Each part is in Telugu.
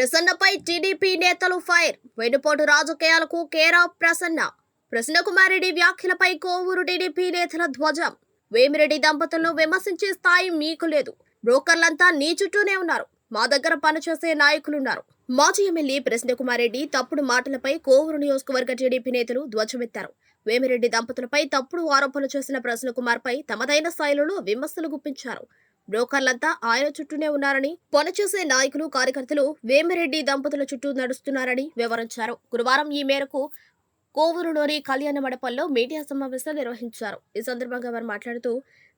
ప్రసన్నపై టీడీపీ నేతలు ఫైర్. వెనుపోటు రాజకీయాలకు కేర్ ప్రసన్న. ప్రసన్నకుమారెడ్డి వ్యాఖ్యలపై కోవూరు టీడీపీ నేతల ధ్వజం. వేమిరెడ్డి దంపతులను విమర్శించే స్థాయి మీకు లేదు. బ్రోకర్లంతా నీ చుట్టూనే ఉన్నారు. మా దగ్గర పనిచేసే నాయకులున్నారు. మాజీ ఎమ్మెల్యే ప్రసన్నకుమారెడ్డి తప్పుడు మాటలపై కోవూరు నియోజకవర్గ టీడీపీ నేతలు ధ్వజమెత్తారు. వేమిరెడ్డి దంపతులపై తప్పుడు ఆరోపణలు చేసిన ప్రసన్నకుమార్పై తమదైన స్థాయిలో విమర్శలు గుప్పించారు. బ్రోకర్లంతా ఆయన చుట్టూనే ఉన్నారని పనిచేసే నాయకులు కార్యకర్తలు వేమిరెడ్డి దంపతుల చుట్టూ నడుస్తున్నారని వివరించారు. గురువారం ఈ మేరకు కోవూరులోని కళ్యాణ మండపంలో మీడియా సమావేశం నిర్వహించారు. ఈ సందర్భంగా వారు మాట్లాడుతూ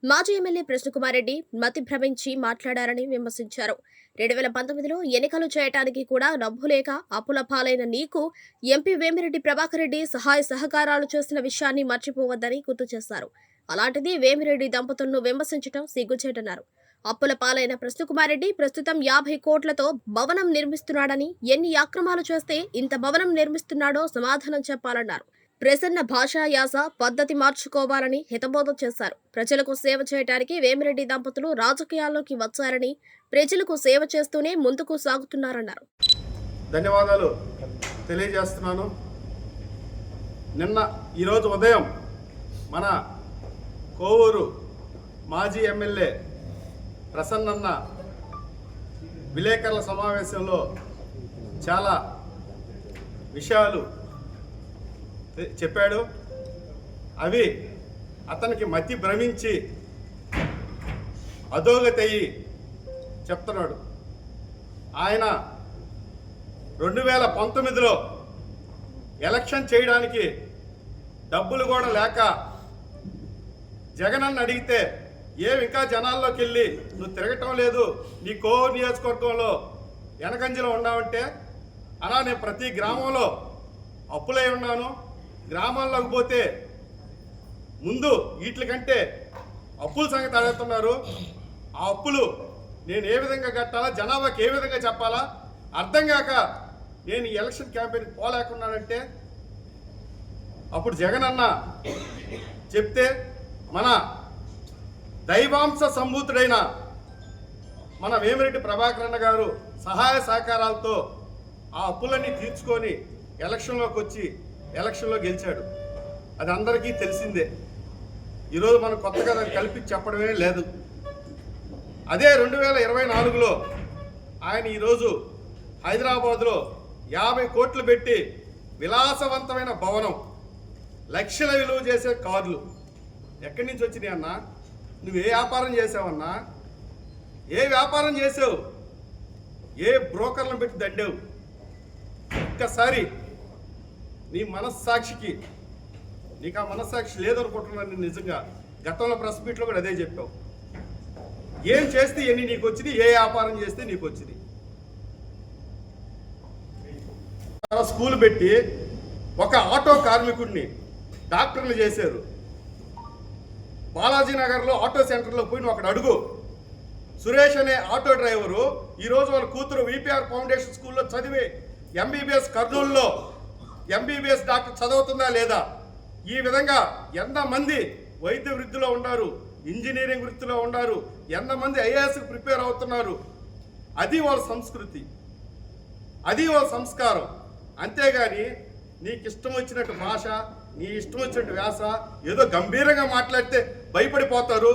మాజీ ఎమ్మెల్యే కృష్ణకుమార్ రెడ్డి మతి భ్రమించి మాట్లాడారని విమర్శించారు. రెండు వేల పంతొమ్మిదిలో ఎన్నికలు చేయటానికి కూడా డబ్బు లేక అప్పుల పాలైన నీకు ఎంపీ వేమిరెడ్డి ప్రభాకర్ రెడ్డి సహాయ సహకారాలు చేసిన విషయాన్ని మర్చిపోవద్దని గుర్తు చేశారు. అలాంటిది వేమిరెడ్డి దంపతులను విమర్శించడం సిగ్గుచేటన్నారు. అప్పుల పాలైన ప్రస్తుకుమార్ రెడ్డి ప్రస్తుతం యాభై కోట్లతో భవనం నిర్మిస్తున్నాడని ఎన్ని అక్రమాలు చేస్తే ఇంత భవనం నిర్మిస్తున్నాడో సమాధానం చెప్పాలన్నారు. ప్రసన్న భాషా యాస పద్ధతి మార్చుకోవాలని హితబోధ చేశారు. ప్రజలకు సేవ చేయడానికి వేమిరెడ్డి దంపతులు రాజకీయాల్లోకి వచ్చారని ప్రజలకు సేవ చేస్తూనే ముందుకు సాగుతున్నారన్నారు. ధన్యవాదాలు తెలియజేస్తున్నాను. నిన్న ఈరోజు ఉదయం మన కోవూరు మాజీ ఎమ్మెల్యే ప్రసన్నన్న విలేకరుల సమావేశంలో చాలా విషయాలు చెప్పాడు. అవి అతనికి మతి భ్రమించి అధోగతయ్యి చెప్తున్నాడు. ఆయన రెండు వేల పంతొమ్మిదిలో ఎలక్షన్ చేయడానికి డబ్బులు కూడా లేక జగనన్న అడిగితే ఏమి ఇంకా జనాల్లోకి వెళ్ళి నువ్వు తిరగటం లేదు. నీ కో నియోజకవర్గంలో వెనకంజలో ఉన్నావంటే అలా నేను ప్రతి గ్రామంలో అప్పులై ఉన్నాను. గ్రామాల్లోకి పోతే ముందు వీటి కంటే అప్పుల సంగతి అడుగుతున్నారు. ఆ అప్పులు నేను ఏ విధంగా కట్టాలా జనాభాకి ఏ విధంగా చెప్పాలా? అర్థం కాక నేను ఎలక్షన్ క్యాంపెయిన్ పోలేకున్నానంటే అప్పుడు జగన్ అన్న చెప్తే మన దైవాంశ సంభూతుడైన మన వేమిరెడ్డి ప్రభాకరన్న గారు సహాయ సహకారాలతో ఆ అప్పులన్నీ తీర్చుకొని ఎలక్షన్లోకి వచ్చి ఎలక్షన్లో గెలిచాడు. అది అందరికీ తెలిసిందే. ఈరోజు మనం కొత్తగా దాన్ని కలిపి చెప్పడమే లేదు. అదే రెండు వేల ఇరవై నాలుగులో ఆయన ఈరోజు హైదరాబాద్లో యాభై కోట్లు పెట్టి విలాసవంతమైన భవనం లక్షల విలువ చేసే కార్లు ఎక్కడి నుంచి వచ్చినాయి అన్నా? నువ్వు ఏ వ్యాపారం చేసావన్నా? ఏ వ్యాపారం చేసావు? ఏ బ్రోకర్లను పెట్టి దండావు? ఒక్కసారి నీ మనస్సాక్షికి నీకు ఆ మనస్సాక్షి లేదనుకుంటున్నాను నేను నిజంగా. గతంలో ప్రెస్ మీట్లో కూడా అదే చెప్పావు. ఏం చేస్తే ఎన్ని నీకు వచ్చింది ఏ వ్యాపారం చేస్తే నీకు వచ్చింది స్కూల్ పెట్టి ఒక ఆటో కార్మికుడిని డాక్టర్లు చేశారు. బాలాజీ నగర్లో ఆటో సెంటర్లో పోయిన అక్కడ అడుగు. సురేష్ అనే ఆటో డ్రైవరు ఈరోజు వాళ్ళ కూతురు విపిఆర్ ఫౌండేషన్ స్కూల్లో చదివి ఎంబీబీఎస్ కర్నూలులో ఎంబీబీఎస్ డాక్టర్ చదువుతుందా లేదా? ఈ విధంగా ఎంతమంది వైద్య వృద్ధిలో ఉన్నారు ఇంజనీరింగ్ వృత్తిలో ఉన్నారు ఎంతమంది ఐఏఎస్ ప్రిపేర్ అవుతున్నారు? అది వాళ్ళ సంస్కృతి. అది వాళ్ళ సంస్కారం. అంతేగాని నీకు ఇష్టం వచ్చినట్టు భాష నీ ఇష్టం వచ్చినట్టు వ్యాస ఏదో గంభీరంగా మాట్లాడితే భయపడిపోతారు.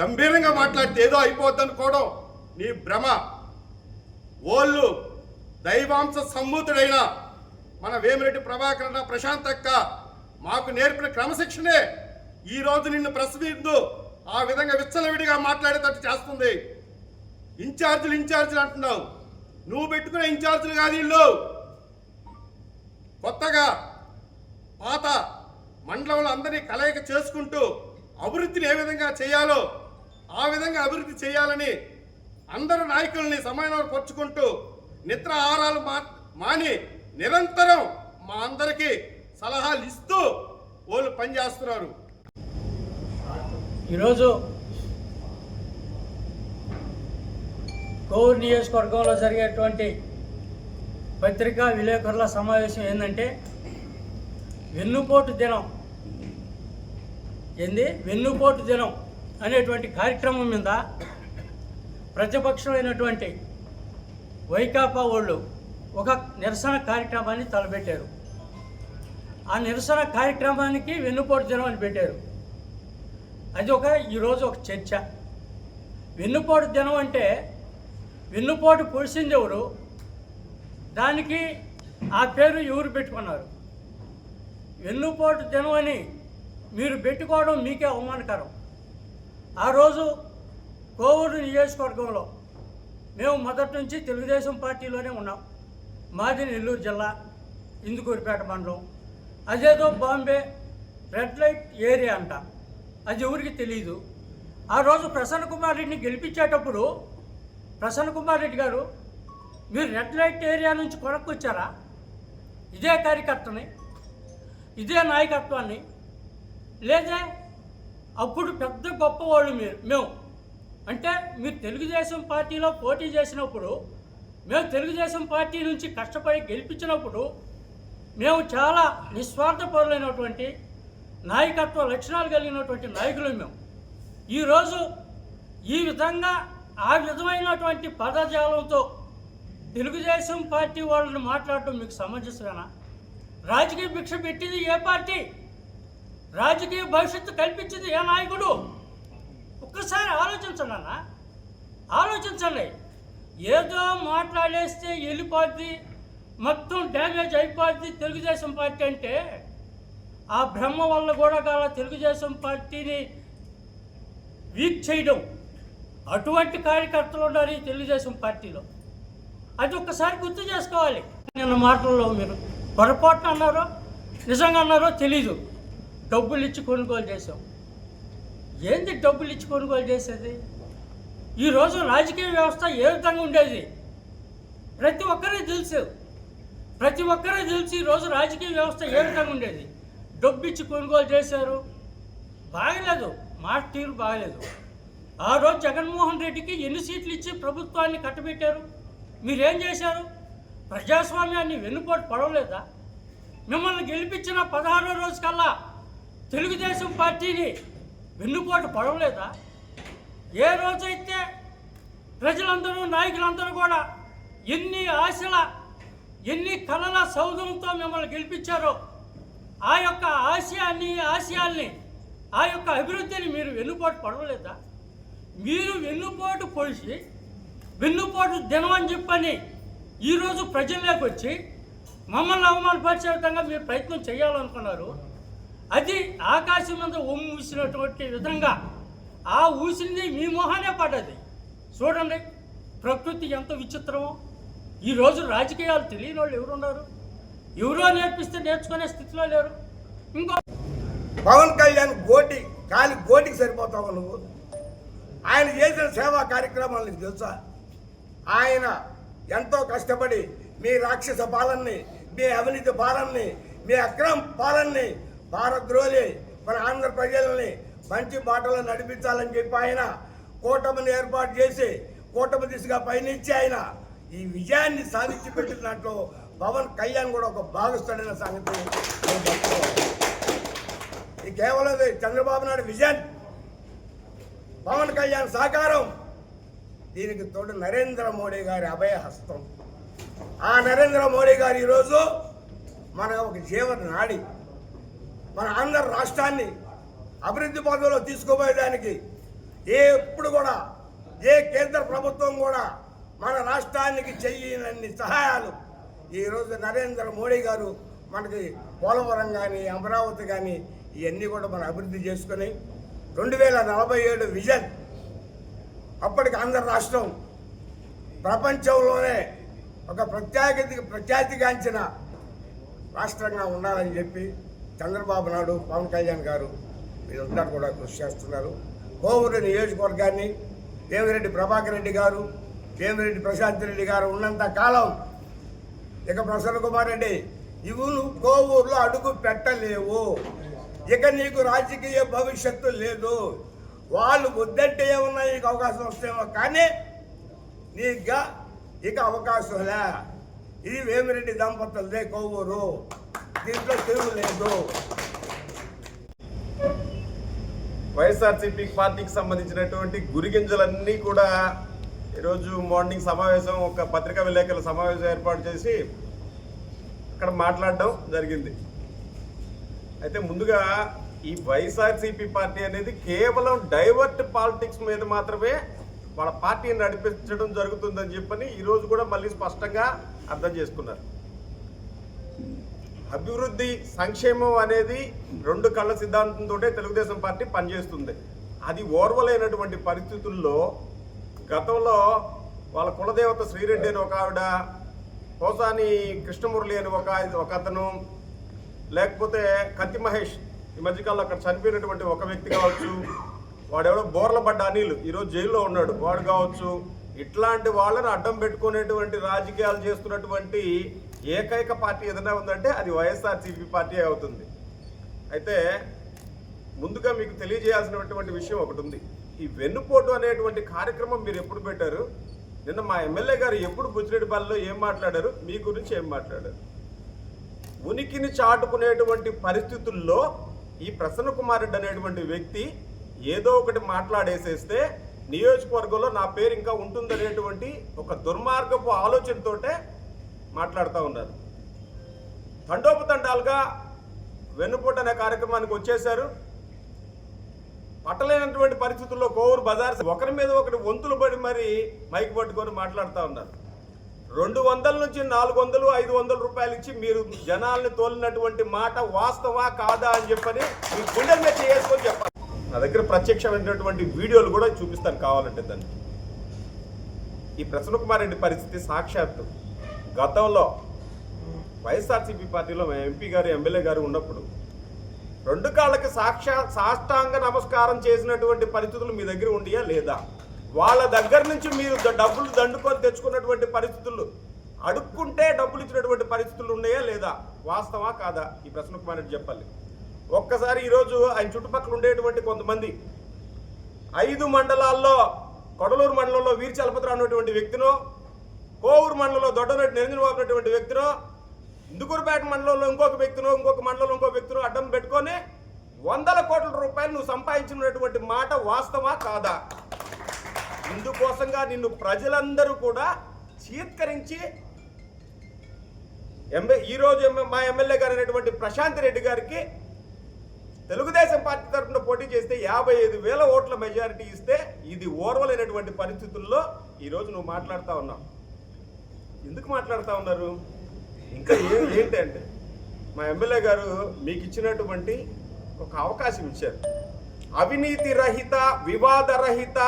గంభీరంగా మాట్లాడితే ఏదో అయిపోద్ది అనుకోవడం నీ భ్రమ. ఓళ్ళు దైవాంశ సంభూతుడైన మన వేమిరెడ్డి ప్రభాకర్ అన్న ప్రశాంత్ అక్క మాకు నేర్పిన క్రమశిక్షణే ఈ రోజు నిన్ను ప్రసవిద్దు ఆ విధంగా విచ్చలవిడిగా మాట్లాడేటట్టు చేస్తుంది. ఇన్ఛార్జీలు ఇన్ఛార్జీలు అంటున్నావు. నువ్వు పెట్టుకునే ఇన్ఛార్జీలు కాదు వీళ్ళు. కొత్తగా పాత మండలంలో అందరినీ కలయిక చేసుకుంటూ అభివృద్ధిని ఏ విధంగా చేయాలో ఆ విధంగా అభివృద్ధి చేయాలని అందరు నాయకుల్ని సమన్వయం పరుచుకుంటూ నిద్ర ఆహారాలు మా మాని నిరంతరం మా అందరికీ సలహాలు ఇస్తూ వాళ్ళు పనిచేస్తున్నారు. ఈరోజు కోవూరు నియోజకవర్గంలో జరిగేటువంటి పత్రికా విలేకరుల సమావేశం ఏంటంటే వెన్నుపోటు దినం. ఏంది? వెన్నుపోటు దినం అనేటువంటి కార్యక్రమం మీద ప్రతిపక్షమైనటువంటి వైకాపా వాళ్ళు ఒక నిరసన కార్యక్రమాన్ని తలపెట్టారు. ఆ నిరసన కార్యక్రమానికి వెన్నుపోటు దినం అని పెట్టారు. అది ఒక ఈరోజు ఒక చర్చ. వెన్నుపోటు దినం అంటే వెన్నుపోటు పొడిచింది ఎవరు? దానికి ఆ పేరు ఎవరు పెట్టుకున్నారు? వెన్నుపోటు దినం అని మీరు పెట్టుకోవడం మీకే అవమానకరం. ఆ రోజు కోవూరు నియోజకవర్గంలో మేము మొదటి నుంచి తెలుగుదేశం పార్టీలోనే ఉన్నాం. మాది నెల్లూరు జిల్లా ఇందుకూరిపేట మండలం. అదేదో బాంబే రెడ్ లైట్ ఏరియా అంట. అది ఎవరికి తెలియదు ఆ రోజు ప్రసన్న కుమార్ రెడ్డిని గెలిపించేటప్పుడు ప్రసన్న కుమార్ రెడ్డి గారు మీరు రెడ్ లైట్ ఏరియా నుంచి కొనక్కొచ్చారా? ఇదే కార్యకర్తని ఇదే నాయకత్వాన్ని. లేదా అప్పుడు పెద్ద గొప్పవాళ్ళు మీరు మేము. అంటే మీరు తెలుగుదేశం పార్టీలో పోటీ చేసినప్పుడు మేము తెలుగుదేశం పార్టీ నుంచి కష్టపడి గెలిపించినప్పుడు మేము చాలా నిస్వార్థపరులైనటువంటి నాయకత్వ లక్షణాలు కలిగినటువంటి నాయకులు మేము. ఈరోజు ఈ విధంగా ఆ విధమైనటువంటి పదజాలంతో తెలుగుదేశం పార్టీ వాళ్ళని మాట్లాడటం మీకు సమంజసమేనా? రాజకీయ భిక్ష పెట్టింది ఏ పార్టీ? రాజకీయ భవిష్యత్తు కల్పించింది ఏ నాయకుడు? ఒక్కసారి ఆలోచించండి అన్న. ఆలోచించండి. ఏదో మాట్లాడేస్తే వెళ్ళిపోద్ది మొత్తం డ్యామేజ్ అయిపోద్ది తెలుగుదేశం పార్టీ అంటే ఆ బ్రహ్మ వల్ల కూడా గల తెలుగుదేశం పార్టీని వీక్ చేయడం. అటువంటి కార్యకర్తలు ఉన్నారు ఈ తెలుగుదేశం పార్టీలో. అది ఒక్కసారి గుర్తు చేసుకోవాలి. నిన్న మాటల్లో మీరు పొరపాటున అన్నారో నిజంగా అన్నారో తెలీదు. డబ్బులు ఇచ్చి కొనుగోలు చేసాం ఏంది డబ్బులు ఇచ్చి కొనుగోలు చేసేది? ఈరోజు రాజకీయ వ్యవస్థ ఏ విధంగా ఉండేది? ప్రతి ఒక్కరే తెలుసు. ప్రతి ఒక్కరే తెలుసు ఈరోజు రాజకీయ వ్యవస్థ ఏ విధంగా ఉండేది. డబ్బు ఇచ్చి కొనుగోలు చేశారు. బాగలేదు. మాట తీరు బాగలేదు. ఆ రోజు జగన్మోహన్ రెడ్డికి ఎన్ని సీట్లు ఇచ్చి ప్రభుత్వాన్ని కట్టబెట్టారు? మీరేం చేశారు? ప్రజాస్వామ్యాన్ని వెన్నుపోటు పడవలేదా? మిమ్మల్ని గెలిపించిన పదహారో రోజు కల్లా తెలుగుదేశం పార్టీని వెన్నుపోటు పడవలేదా? ఏ రోజైతే ప్రజలందరూ నాయకులందరూ కూడా ఎన్ని ఆశల ఎన్ని కళల సౌధంతో మిమ్మల్ని గెలిపించారో ఆ యొక్క ఆశయాన్ని ఆశయాల్ని ఆ యొక్క అభివృద్ధిని మీరు వెన్నుపోటు పడవలేదా? మీరు వెన్నుపోటు పొడిచి వెన్నుపోటు దినం అని చెప్పని ఈరోజు ప్రజల్లోకి వచ్చి మమ్మల్ని అవమానపరిచే విధంగా మీరు ప్రయత్నం చేయాలనుకున్నారు. అది ఆకాశం మీద ఉమ్ము ఊసినటువంటి విధంగా ఆ ఊసింది మీ మొహానే పడ్డది. చూడండి ప్రకృతి ఎంత విచిత్రమో. ఈరోజు రాజకీయాలు తెలియని వాళ్ళు ఎవరున్నారు? ఎవరో నేర్పిస్తే నేర్చుకునే స్థితిలో లేరు. ఇంకో పవన్ కళ్యాణ్ గోటి కాలి గోటికి సరిపోతావు నువ్వు? ఆయన చేసిన సేవా కార్యక్రమాలు నీకు తెలుసా? ఆయన ఎంతో కష్టపడి మీ రాక్షస పాలనని మీ అవినీతి పాలనని మీ అక్రమ పాలనని భారద్రోహి మన ఆంధ్ర ప్రజలని మంచి బాటలో నడిపించాలని చెప్పి ఆయన కూటమిని ఏర్పాటు చేసి కూటమి దిశగా పయనించి ఆయన ఈ విజయాన్ని సాధించి పెట్టిన దాంట్లో పవన్ కళ్యాణ్ కూడా ఒక భాగస్థుడైన సంగతి నేను ఇది కేవలం చంద్రబాబు నాయుడు విజన్ పవన్ కళ్యాణ్ సహకారం దీనికి తోడు నరేంద్ర మోడీ గారి అభయహస్తం ఆ నరేంద్ర మోడీ గారు ఈరోజు మన ఒక జీవన నాడి. మన ఆంధ్ర రాష్ట్రాన్ని అభివృద్ధి పదంలో తీసుకుపోయడానికి ఏ ఎప్పుడు కూడా ఏ కేంద్ర ప్రభుత్వం కూడా మన రాష్ట్రానికి చెయ్యనన్ని సహాయాలు ఈరోజు నరేంద్ర మోడీ గారు మనకి పోలవరం కానీ అమరావతి కానీ ఇవన్నీ కూడా మనం అభివృద్ధి చేసుకొని రెండు వేల నలభై ఏడు విజన్ అప్పటికి ఆంధ్ర రాష్ట్రం ప్రపంచంలోనే ఒక ప్రత్యేకత ప్రఖ్యాతిగాంచిన రాష్ట్రంగా ఉండాలని చెప్పి చంద్రబాబు నాయుడు పవన్ కళ్యాణ్ గారు వీళ్ళందరూ కూడా కృషి చేస్తున్నారు. కోవూరు నియోజకవర్గాన్ని దేవిరెడ్డి ప్రభాకర్ రెడ్డి గారు దేవిరెడ్డి ప్రశాంత్ రెడ్డి గారు ఉన్నంత కాలం ఇక ప్రసన్న కుమార్ రెడ్డి ఇవులు కోవూరులో అడుగు పెట్టలేవు. ఇక నీకు రాజకీయ భవిష్యత్తు లేదు. వాళ్ళు వద్దంటే ఏమన్నా నీకు అవకాశం వస్తేమో. కానీ నీకుగా ఇక అవకాశం లే. ఇది వేమిరెడ్డి దంపతులదే కొవ్వూరు. దీంట్లో తిరుగు లేదు. వైఎస్ఆర్సీపీ పార్టీకి సంబంధించినటువంటి గురిగింజలన్నీ కూడా ఈరోజు మార్నింగ్ సమావేశం ఒక పత్రికా విలేకరుల సమావేశం ఏర్పాటు చేసి అక్కడ మాట్లాడడం జరిగింది. అయితే ముందుగా ఈ వైఎస్ఆర్సీపీ పార్టీ అనేది కేవలం డైవర్ట్ పాలిటిక్స్ మీద మాత్రమే వాళ్ళ పార్టీని నడిపించడం జరుగుతుందని చెప్పని ఈరోజు కూడా మళ్ళీ స్పష్టంగా అర్థం చేసుకున్నారు. అభివృద్ధి సంక్షేమం అనేది రెండు కళ్ళ సిద్ధాంతంతో తెలుగుదేశం పార్టీ పనిచేస్తుంది. అది ఓర్వలేనటువంటి పరిస్థితుల్లో గతంలో వాళ్ళ కులదేవత శ్రీరెడ్డి అని ఒక ఆవిడ పోసాని కృష్ణమురళి అని ఒక ఒక అతను లేకపోతే కత్తి మహేష్ ఈ మధ్యకాలంలో అక్కడ చనిపోయినటువంటి ఒక వ్యక్తి కావచ్చు వాడెవడో బోర్ల పడ్డ అనిల్ ఈరోజు జైల్లో ఉన్నాడు. వాడు కావచ్చు ఇట్లాంటి వాళ్ళని అడ్డం పెట్టుకునేటువంటి రాజకీయాలు చేస్తున్నటువంటి ఏకైక పార్టీ ఏదైనా ఉందంటే అది వైఎస్ఆర్సీపీ పార్టీ అవుతుంది. అయితే ముందుగా మీకు తెలియజేయాల్సినటువంటి విషయం ఒకటి ఉంది. ఈ వెన్నుపోటు అనేటువంటి కార్యక్రమం మీరు ఎప్పుడు పెట్టారు? నిన్న మా ఎమ్మెల్యే గారు ఎప్పుడు బుచ్చిరెడ్డిపల్లిలో ఏం మాట్లాడారు? మీ గురించి ఏం మాట్లాడారు? ఉనికిని చాటుకునేటువంటి పరిస్థితుల్లో ఈ ప్రసన్న కుమార్ రెడ్డి అనేటువంటి వ్యక్తి ఏదో ఒకటి మాట్లాడేసేస్తే నియోజకవర్గంలో నా పేరు ఇంకా ఉంటుందనేటువంటి ఒక దుర్మార్గపు ఆలోచనతోటే మాట్లాడుతూ ఉన్నారు. తండోపతండాలుగా వెన్నుపూట అనే కార్యక్రమానికి వచ్చేశారు. పట్టలేనటువంటి పరిస్థితుల్లో కోవూరు బజార్ ఒకరి మీద ఒకటి వంతులు పడి మరి మైక్ పట్టుకొని మాట్లాడుతూ ఉన్నారు. రెండు వందల నుంచి నాలుగు వందలు ఐదు వందల రూపాయలు ఇచ్చి మీరు జనాల్ని తోలినటువంటి మాట వాస్తవా కాదా అని చెప్పని మీ గుండె మీద చేసుకొని చెప్పాలి. నా దగ్గర ప్రత్యక్షమైనటువంటి వీడియోలు కూడా చూపిస్తాను కావాలంటే దాన్ని ఈ ప్రసన్న కుమార్ రెడ్డి పరిస్థితి సాక్షాత్తు గతంలో వైఎస్ఆర్సీపీ పార్టీలో మా ఎంపీ గారు ఎమ్మెల్యే గారు ఉన్నప్పుడు రెండు కాళ్ళకి సాక్షా సాష్టాంగ నమస్కారం చేసినటువంటి పరిస్థితులు మీ దగ్గర ఉండియా లేదా? వాళ్ళ దగ్గర నుంచి మీరు డబ్బులు దండుకొని తెచ్చుకున్నటువంటి పరిస్థితులు అడుక్కుంటే డబ్బులు ఇచ్చినటువంటి పరిస్థితులు ఉన్నాయా లేదా? వాస్తవా కాదా? ఈ ప్రశ్న కుమార్ రెడ్డి చెప్పాలి. ఒక్కసారి ఈరోజు ఆయన చుట్టుపక్కల ఉండేటువంటి కొంతమంది ఐదు మండలాల్లో కొడలూరు మండలంలో వీరి చలపతిరావు అన్నటువంటి వ్యక్తినో కోవూరు మండలంలో దొడ్డనట్టు నిరంజన బాబు అన్నటువంటి వ్యక్తినో ఇందుకూరుపేట మండలంలో ఇంకొక వ్యక్తినో ఇంకొక మండలంలో ఇంకొక వ్యక్తినో అడ్డం పెట్టుకొని వందల కోట్ల రూపాయలు నువ్వు సంపాదించినటువంటి మాట వాస్తవా కాదా? ఇందుకోసంగా నిన్ను ప్రజలందరూ కూడా చీత్కరించి ఎంఏ ఈరోజు మా ఎమ్మెల్యే గారు అయినటువంటి ప్రశాంత్ రెడ్డి గారికి తెలుగుదేశం పార్టీ తరఫున పోటీ చేస్తే యాభై ఐదు వేల ఓట్ల మెజారిటీ ఇస్తే ఇది ఓర్వలైనటువంటి పరిస్థితుల్లో ఈరోజు నువ్వు మాట్లాడుతూ ఉన్నావు. ఎందుకు మాట్లాడుతూ ఉన్నారు? ఇంకా ఏ ఏంటంటే మా ఎమ్మెల్యే గారు మీకు ఇచ్చినటువంటి ఒక అవకాశం ఇచ్చారు. అవినీతి రహిత వివాద రహిత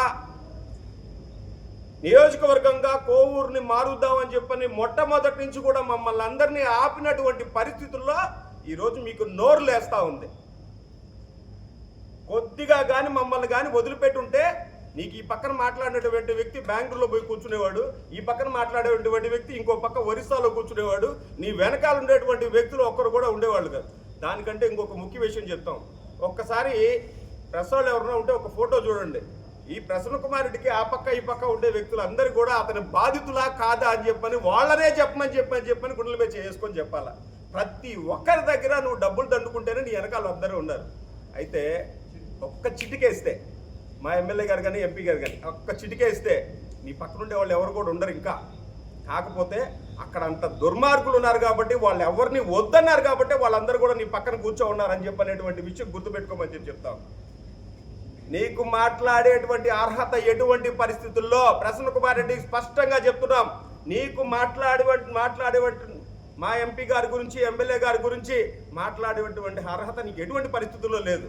నియోజకవర్గంగా కోవూరుని మారుద్దామని చెప్పని మొట్టమొదటి నుంచి కూడా మమ్మల్ని అందరినీ ఆపినటువంటి పరిస్థితుల్లో ఈరోజు మీకు నోరు లేస్తా ఉంది. కొద్దిగా కానీ మమ్మల్ని కానీ వదిలిపెట్టుంటే నీకు ఈ పక్కన మాట్లాడినటువంటి వ్యక్తి బెంగళూరులో పోయి కూర్చునేవాడు ఈ పక్కన మాట్లాడేటువంటి వ్యక్తి ఇంకో పక్క ఒరిస్సాలో కూర్చునేవాడు నీ వెనకాల ఉండేటువంటి వ్యక్తులు ఒక్కరు కూడా ఉండేవాళ్ళు కాదు. దానికంటే ఇంకొక ముఖ్య విషయం చెప్తాం. ఒక్కసారి ప్రెస్ వాళ్ళు ఎవరైనా ఉంటే ఒక ఫోటో చూడండి. ఈ ప్రసన్న కుమారుడికి ఆ పక్క ఈ పక్క ఉండే వ్యక్తులందరూ కూడా అతని బాధితులా కాదా అని చెప్పని వాళ్ళనే చెప్పమని చెప్పని చెప్పని గుండెల మీద చేసుకొని చెప్పాలా? ప్రతి ఒక్కరి దగ్గర నువ్వు డబ్బులు దండుకుంటేనే నీ వెనకాల అందరూ ఉన్నారు. అయితే ఒక్క చిటికేస్తే మా ఎమ్మెల్యే గారు కానీ ఎంపీ గారు కానీ ఒక్క చిటికేస్తే నీ పక్కన ఉండే వాళ్ళు ఎవరు కూడా ఉండరు ఇంకా. కాకపోతే అక్కడ అంత దుర్మార్గులు ఉన్నారు కాబట్టి వాళ్ళు ఎవరిని వద్దన్నారు కాబట్టి వాళ్ళందరూ కూడా నీ పక్కన కూర్చో ఉన్నారని చెప్పనేటువంటి విషయం గుర్తుపెట్టుకోమని చెప్పి చెప్తాం నీకు మాట్లాడేటువంటి అర్హత ఎటువంటి పరిస్థితుల్లో? ప్రసన్న కుమార్ రెడ్డి స్పష్టంగా చెప్తున్నాం. నీకు మాట్లాడే మాట్లాడే మా ఎంపీ గారి గురించి ఎమ్మెల్యే గారి గురించి మాట్లాడేటువంటి అర్హత నీకు ఎటువంటి పరిస్థితుల్లో లేదు?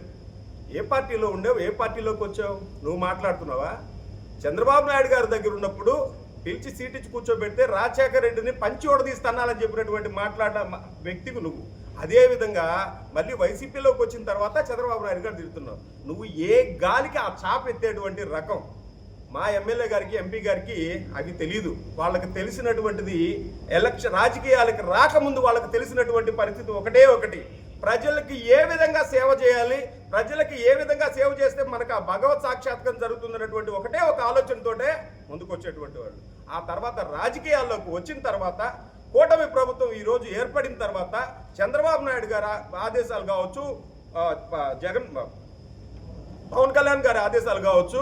ఏ పార్టీలో ఉండేవు? ఏ పార్టీలోకి వచ్చావు? నువ్వు మాట్లాడుతున్నావా? చంద్రబాబు నాయుడు గారి దగ్గర ఉన్నప్పుడు పిలిచి సీటిచ్చి కూర్చోబెడితే రాజశేఖర రెడ్డిని పంచి ఓడదీస్తానాలని చెప్పినటువంటి మాట్లాడిన వ్యక్తికి నువ్వు. అదేవిధంగా మళ్ళీ వైసీపీలోకి వచ్చిన తర్వాత చంద్రబాబు నాయుడు గారు తిరుగుతున్నావు నువ్వు ఏ గాలికి ఆ చాప ఎత్తేటువంటి రకం? మా ఎమ్మెల్యే గారికి ఎంపీ గారికి అవి తెలియదు వాళ్ళకి తెలిసినటువంటిది ఎలక్షన్ రాజకీయాలకు రాకముందు వాళ్ళకి తెలిసినటువంటి పరిస్థితి ఒకటే ఒకటి. ప్రజలకి ఏ విధంగా సేవ చేయాలి? ప్రజలకి ఏ విధంగా సేవ చేస్తే మనకు ఆ భగవత్ సాక్షాత్కం జరుగుతుందన్నటువంటి ఒకటే ఒక ఆలోచనతోటే ముందుకు వచ్చేటువంటి వాళ్ళు. ఆ తర్వాత రాజకీయాల్లోకి వచ్చిన తర్వాత కూటమి ప్రభుత్వం ఈరోజు ఏర్పడిన తర్వాత చంద్రబాబు నాయుడు గారి ఆదేశాలు కావచ్చు జగన్ పవన్ కళ్యాణ్ గారి ఆదేశాలు కావచ్చు